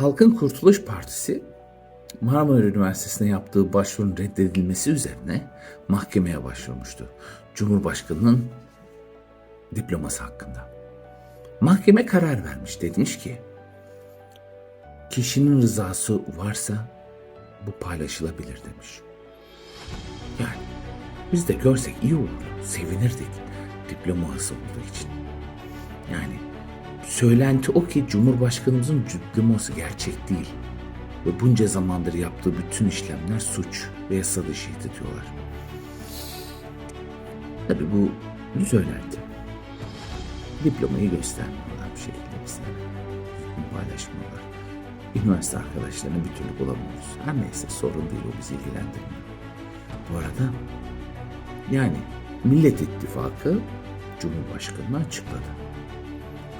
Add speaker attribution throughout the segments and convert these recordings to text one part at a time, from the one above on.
Speaker 1: Halkın Kurtuluş Partisi Marmara Üniversitesi'ne yaptığı başvurunun reddedilmesi üzerine mahkemeye başvurmuştu. Cumhurbaşkanının diploması hakkında. Mahkeme karar vermiş. Demiş ki kişinin rızası varsa bu paylaşılabilir demiş. Yani biz de görsek iyi olurdu. Sevinirdik. Diploması olduğu için. Yani söylenti o ki Cumhurbaşkanımızın diploması gerçek değil. Ve bunca zamandır yaptığı bütün işlemler suç ve yasa dışıydı diyorlar. Tabi bu söylenti. Diplomayı göstermiyorlar bir şekilde bize. Paylaşmıyorlar. Üniversite arkadaşlarını bir türlü bulamıyoruz. Her neyse sorun değil o bizi ilgilendirmiyor. Bu arada yani Millet İttifakı Cumhurbaşkanı'nı açıkladı.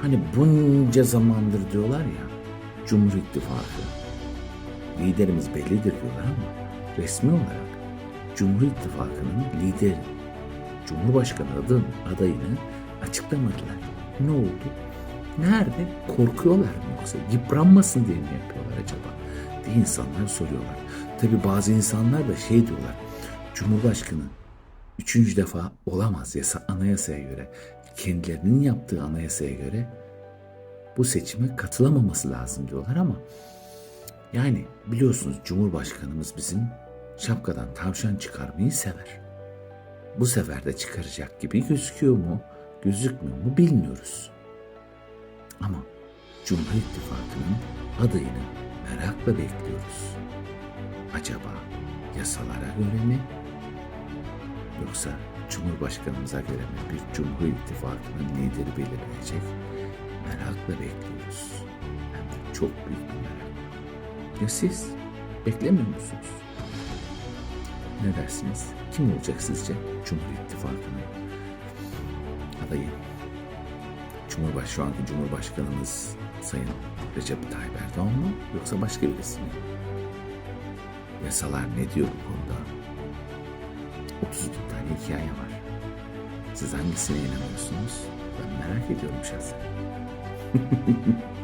Speaker 1: Hani bunca zamandır diyorlar ya Cumhur İttifakı liderimiz bellidir diyorlar ama resmi olarak Cumhur İttifakı'nın lideri Cumhurbaşkanı adın adayını açıklamadılar. Ne oldu? Nerede? Korkuyorlar mı yoksa? Yıpranmasın diye mi yapıyorlar acaba? diye insanlar soruyorlar. Tabi bazı insanlar da şey diyorlar. Cumhurbaşkanı üçüncü defa olamaz yasa anayasaya göre. Kendilerinin yaptığı anayasaya göre bu seçime katılamaması lazım diyorlar ama yani biliyorsunuz Cumhurbaşkanımız bizim şapkadan tavşan çıkarmayı sever. Bu sefer de çıkaracak gibi gözüküyor mu, gözükmüyor mu bilmiyoruz. Ama Cumhur İttifakı'nın adayını merakla bekliyoruz. Acaba yasalara göre mi yoksa Cumhurbaşkanımıza göre mi bir Cumhur İttifakı'nın lideri belirleyecek? Merakla bekliyoruz. Hem de çok büyük bir merak. Ya siz beklemiyor musunuz? Ne dersiniz? Kim olacak sizce Cumhur İttifakı'nın adayı? Cumhurbaş şu anki Cumhurbaşkanımız Sayın Recep Tayyip Erdoğan mı yoksa başka birisi mi? Yasalar ne diyor bu konuda? 30 bin tane hikaye var. Siz hangisine inanıyorsunuz? Ben merak ediyorum şahsen.